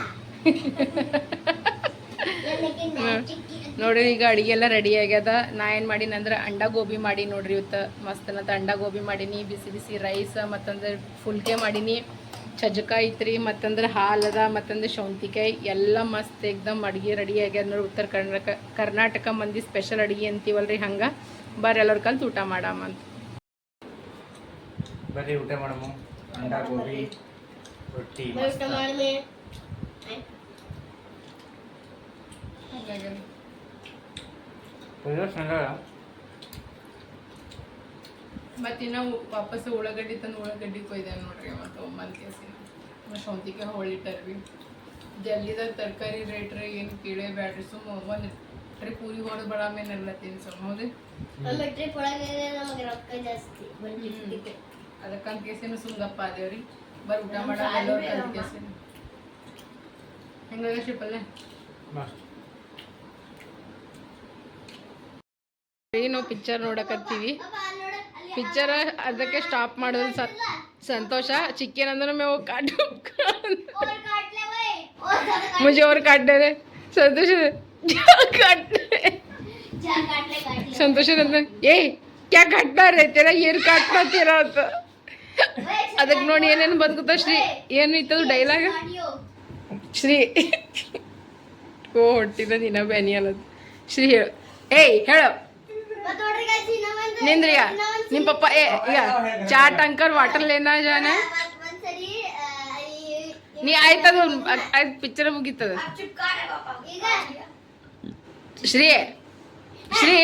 ನನಗೆ ನಾಚಿಕೆ ನೋಡ್ರಿ ಈಗ ಅಡುಗೆ ಎಲ್ಲ ರೆಡಿ ಆಗ್ಯದ. ನಾ ಏನು ಮಾಡೀನಿ ಅಂದ್ರೆ ಅಂಡ ಗೋಬಿ ಮಾಡಿ ನೋಡ್ರಿ ಇವತ್ತು. ಮಸ್ತ್ ಅನ್ನತ್ತ ಅಂಡ ಗೋಬಿ ಮಾಡೀನಿ ಬಿಸಿ ಬಿಸಿ ರೈಸ್ ಮತ್ತಂದ್ರೆ ಫುಲ್ಕೆ ಮಾಡೀನಿ. ಚಜಕ ಐತ್ರಿ ಮತ್ತಂದ್ರೆ ಹಾಲದ ಅದ ಮತ್ತಂದ್ರೆ ಶೌಂತಿಕಾಯಿ. ಎಲ್ಲ ಮಸ್ತ್ ಏಕ್ದಮ್ ಅಡುಗೆ ರೆಡಿ ಆಗ್ಯದ ನೋಡಿ ಉತ್ತರ ಕರ್ನಾಟಕ ಕರ್ನಾಟಕ ಮಂದಿ ಸ್ಪೆಷಲ್ ಅಡುಗೆ ಅಂತೀವಲ್ರಿ ಹಂಗೆ. ಬರ್ರಿ ಎಲ್ಲರ ಕಲ್ತು ಊಟ ಮಾಡಮ್ಮ ಅಂತ. ಬರ್ರಿ ಊಟ ಮಾಡಮ್ಮ ಅಂಡಾ ಗೋಬಿ ರೊಟ್ಟಿ ಮತ್ತೆ ಇನ್ನ ವಾಪಸ್ ಉಳ್ಳಾಗಡ್ಡಿ ತಂದು ಉಳ್ಳಾಗಡ್ಡಿ ಕೊಯ್ದೆ ನೋಡ್ರಿ ಮತ್ತು ಕೇಸಿನ ಕೇಸಿ ಶೌಂತಿಕಾಯಿ ಹೊಳಿಟ್ಟರ್ವಿ ಜಲ್ದಿದಾಗ ತರಕಾರಿ ರೇಟ್ ರೀ ಏನು ಕೀಳೇ ಬ್ಯಾಡ್ರಿ ಸುಮ್ಮ ಒಂದು ಟ್ರಿಪ್ ಊರಿಗೆ ಬಡ ಹೌದು ಟ್ರಿಪ್ ಒಳಗೆ ನಮಗೆ ರೊಕ್ಕ ಜಾಸ್ತಿ ಬಂದು ಅದಕ್ಕಂತ ಕೇಸಿನ ಸುಮ್ಗಪ್ಪ ಅದೇವ್ರಿ. ಬರ್ ಊಟ ಮಾಡ ಹೆಂಗಾಗ ಕಲ್ತ್ ಕೇಸಿನ. ಹೆಂಗ ಶಿಪಲ್ಲೆ ಮಸ್ತ್. ಏನು ಪಿಕ್ಚರ್ ನೋಡಕತ್ತೀವಿ ಪಿಕ್ಚರ್ ಅದಕ್ಕೆ ಸ್ಟಾಪ್ ಮಾಡೋದು ಸ- ಸಂತೋಷ ಚಿಕ್ಕೇನ್ ಅಂದ್ರೆ ಮೇವು ಕಾಟ್ मुझे और काट दे रहे संतोष काट संतोष नंदन ए क्या काटना रे तेरा ಏನ್ ಕಾಟ್ತಾ तेरा ಅಂತ ಅದಕ್ಕೆ ನೋಡಿ ಏನೇನು ಬಂದ್ಕೊತ ಶ್ರೀ ಏನು ಇತ್ತದು ಡೈಲಾಗ್ ಶ್ರೀ ಓ ಹೊಟ್ಟಿದ ದಿನ ಬ್ಯಾನಿ ಅನ್ನೋದು ಶ್ರೀ ಹೇಳು ಏಯ್ ಹೇಳು नींद रिया निम पप्पा या चार टंकर वाटर लेना जाना नहीं आई तो पिक्चर मुगित श्री श्री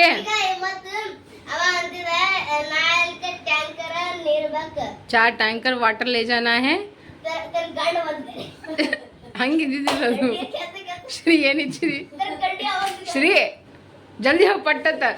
चार टैंकर वाटर ले जाना है। हंग श्री ये नहीं श्री श्री जल्दी हो पट्टा तक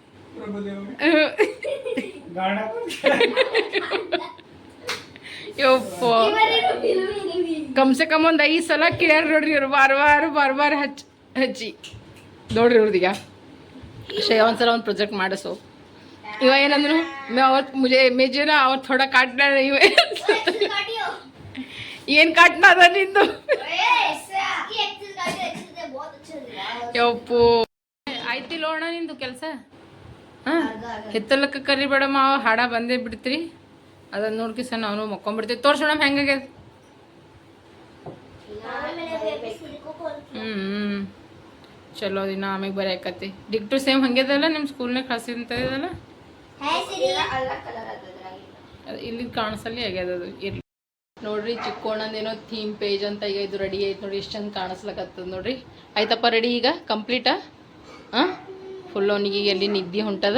ಯಪ್ಪ. ಕಮ್ ಸೆ ಕಮ್ ಒಂದು ಐದು ಸಲ ಕೇಳಿ ನೋಡ್ರಿ ಇವ್ರು. ಬಾರ್ ಬಾರ್ ಬಾರ್ ಬಾರ್ ಹಚ್ಚಿ ಹಚ್ಚಿ. ನೋಡ್ರಿ ಇವ್ರದೀಗ. ಅಷ್ಟೇ ಒಂದ್ಸಲ ಒಂದು ಪ್ರೊಜೆಕ್ಟ್ ಮಾಡಿಸು. ಇವ ಏನಂದ್ರು, ಮೇ ಅವ್ರ ಮುಜೆ ಮೇಜಿನ ಅವ್ರ ಥೋಡ ಕಾಟ್ನ ಇವ. ಏನು ಕಾಟ್ನ ಅದ ನಿಂದು? ಯಪ್ಪು. ಆಯ್ತಿಲ್ಲ ಅಣ್ಣ ನಿಂದು ಕೆಲಸ? ಹಾಂ ಕರಿ ಕರಿಬೇಡ ಮಾವ ಹಾಡ ಬಂದೇ ಬಿಡ್ತ್ರಿ. ಅದನ್ನು ನೋಡ್ಕಿ ಸರ್ ನಾವು ಮಕ್ಕೊಂಡ್ಬಿಡ್ತೀವಿ ತೋರ್ಸೋಣ ಹೆಂಗಾಗ್ಯದ? ಹ್ಞೂ ಚಲೋ ದಿನ ಆಮೇಲೆ ಬರೆಯಕತ್ತಿ ಡಿಕ್ಟು ಸೇಮ್ ಹಂಗೇದಲ್ಲ ನಿಮ್ಮ ಸ್ಕೂಲ್ನಾಗ ಕಳ್ಸಿದಂತದಲ್ಲ ಇಲ್ಲಿ ಕಾಣಿಸಲಿ ಆಗ್ಯದ ಅದು. ಇರ್ಲಿ ನೋಡ್ರಿ ಚಿಕ್ಕೋಣಂದೇನೋ ಥೀಮ್ ಪೇಜ್ ಅಂತ ಈಗ ಇದು ರೆಡಿ ಆಯ್ತು ನೋಡಿ ಎಷ್ಟು ಚಂದ ಕಾಣಿಸ್ಲಕತ್ತದ ನೋಡ್ರಿ. ಆಯ್ತಪ್ಪ ರೆಡಿ ಈಗ? ಕಂಪ್ಲೀಟಾ ಹಾಂ? ಫುಲ್ ಅವನಿಗೆ ಎಲ್ಲಿ ನಿದ್ದೆ ಹೊಂಟದ?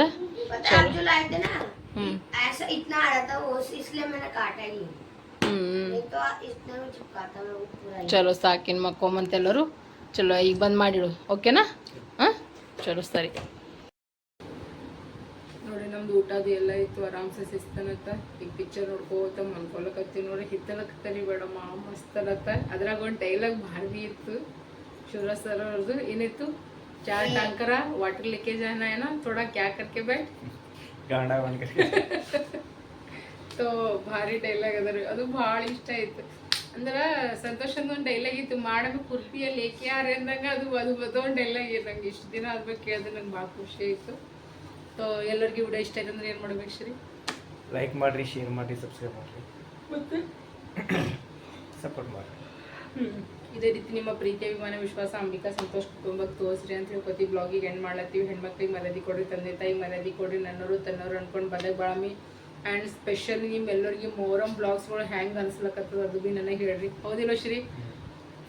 ಚಲೋ ಸಾಕಿನ ಮಕ್ಕೊಂಬಂತೆಲ್ಲರೂ ಚಲೋ ಈಗ ಬಂದ್ ಮಾಡಿಡು. ಓಕೆನಾ? ಹಾಂ? ಚಲೋ ಸರಿ. ನೋಡಿ ನಮ್ದು ಊಟ ಅದು ಎಲ್ಲ ಇತ್ತು. ಆರಾಮ್ಸೆ ಸಿಸ್ತನತ್ತ. ಈಗ ಪಿಕ್ಚರ್ ನೋಡ್ಕೋತ ಮನ್ಕೊಳಕತ್ತಿ ನೋಡಿ ಹಿತ್ತಲಕ್ಕೆ ಕಲಿಬೇಡಮ್ಮ ಮಸ್ತಲತ್ತ ಅದ್ರಾಗ ಒಂದು ಟೈಲಾಗ್ ಭಾರಿ ಇತ್ತು. ಶಿವರಾಜ್ ಸರ್ ಅವ್ರದ್ದು ಏನಿತ್ತು? ಚಾರ್ वाटर ವಾಟರ್ ಲೀಕೇಜ್ है ಏನ थोड़ा ಕ್ಯಾ ಕರ್ಕೆ बैठ ಗಾಂಡ ಬಂದ್ ತೋ ಭಾರಿ ಡೈಲಾಗ್ ಅದ ಭಾಳ ಇಷ್ಟ ಆಯ್ತು. ಅಂದ್ರೆ ಸಂತೋಷದ ಒಂದು ಡೈಲಾಗ್ ಇತ್ತು ಮಾಡಬೇಕು ಕುರ್ತಿಯಲ್ಲಿ ಏಕೆ ಯಾರು ಅಂದಾಗ ಅದು ಅದು ಅದೊಂದು ಡೈಲಾಗ್ ನಂಗೆ ಇಷ್ಟು ದಿನ ಆದ್ಮೇಲೆ ಕೇಳಿದ್ರೆ ನಂಗೆ ಭಾಳ ಖುಷಿ ಆಯಿತು. ಸೊ ಎಲ್ಲರಿಗೂ ವಿಡಿಯೋ ಇಷ್ಟ ಆಯ್ತು ಅಂದ್ರೆ ಏನು ಮಾಡ್ಬೇಕು ಶ್ರೀ ಲೈಕ್ ಮಾಡ್ರಿ ಶೇರ್ ಮಾಡ್ರಿ ಸಬ್ಸ್ಕ್ರೈಬ್ ಮಾಡ್ರಿ. ಮತ್ತೆ? ಸಪೋರ್ಟ್ ಮಾಡ್ರಿ. ಇದೇ ರೀತಿ ನಿಮ್ಮ ಪ್ರೀತಿ ಅಭಿಮಾನ ವಿಶ್ವಾಸ ಅಂಬಿಕಾ ಸಂತೋಷ್ ಕುಟುಂಬಕ್ಕೆ ತೋರಿಸ್ರಿ ಅಂತ ಹೇಳ್ಕೊತೀವಿ ಬ್ಲಾಗಿಗೆ ಎಂಡ್ ಮಾಡ್ಲತ್ತೀವಿ. ಹೆಣ್ಮಕ್ಳಿಗೆ ಮರ್ಯಾದೆ ಕೊಡ್ರಿ ತಂದೆ ತಾಯಿ ಮರ್ಯಾದೆ ಕೊಡ್ರಿ ನನ್ನೋರು ತನ್ನೋರು ಅನ್ಕೊಂಡು ಬದಕ್ ಬಾಳಮಿ ಆ್ಯಂಡ್ ಸ್ಪೆಷಲಿ ನಿಮ್ಮೆಲ್ಲರಿಗೆ ಮೋರಂ ಬ್ಲಾಗ್ಸ್ಗಳು ಹ್ಯಾಂಗೆ ಅನ್ಸ್ಲಕತ್ತದ ಅದು ಭೀ ನನಗೆ ಹೇಳ್ರಿ. ಹೌದಿಲ್ಲ ಶ್ರೀ?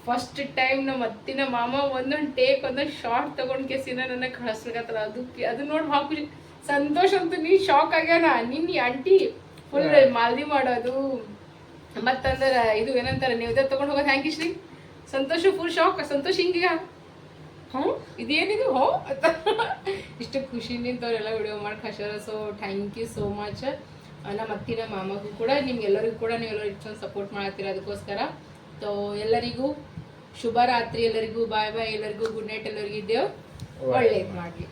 ಫಸ್ಟ್ ಟೈಮ್ ನಮ್ಮ ಅತ್ತಿನ ಮಾಮ ಒಂದೊಂದು ಟೇಕ್ ಒಂದೊಂದು ಶಾರ್ಟ್ ತಗೊಂಡ್ ಕೇಸಿನ ನನಗೆ ಕಳಿಸ್ಲಿಕತ್ತದ. ಅದು ಅದು ನೋಡಿ ಭಾಳ ಖುಷಿ ಸಂತೋಷ ಅಂತೂ ನೀ ಶಾಕ್ ಆಗ್ಯಾನ. ನಿನ್ನ ಆಂಟಿ ಫುಲ್ ಮಾಲ್ದಿ ಮಾಡೋದು. ಮತ್ತಂದ್ರೆ ಇದು ಏನಂತಾರೆ ನೀವು ತಗೊಂಡು ಹೋಗೋದು ಹ್ಯಾಂಗೆ ಶ್ರೀ? ಸಂತೋಷ ಫುಲ್ ಶಾಕ್ ಸಂತೋಷ ಹಿಂಗೀಗ? ಹ್ಞೂ, ಇದೇನಿದು? ಹೋ ಇಷ್ಟು ಖುಷಿ ನಿಂತವರೆಲ್ಲ ವಿಡಿಯೋ ಮಾಡಿ ಕಷರ so thank you so much ನಮ್ಮ ಅತ್ತಿನ ಮಾಮಗೂ ಕೂಡ, ನಿಮ್ಗೆಲ್ಲರಿಗೂ ಕೂಡ ನೀವೆಲ್ಲರೂ ಇಷ್ಟೊಂದು ಸಪೋರ್ಟ್ ಮಾಡತ್ತೀರ ಅದಕ್ಕೋಸ್ಕರ. ಸೊ ಎಲ್ಲರಿಗೂ ಶುಭ ರಾತ್ರಿ ಎಲ್ಲರಿಗೂ ಬಾಯ್ ಬಾಯ್ ಎಲ್ಲರಿಗೂ ಗುಡ್ ನೈಟ್ ಎಲ್ಲರಿಗೂ ಇದ್ದೇವೆ. ಒಳ್ಳೇದು ಮಾಡಲಿ.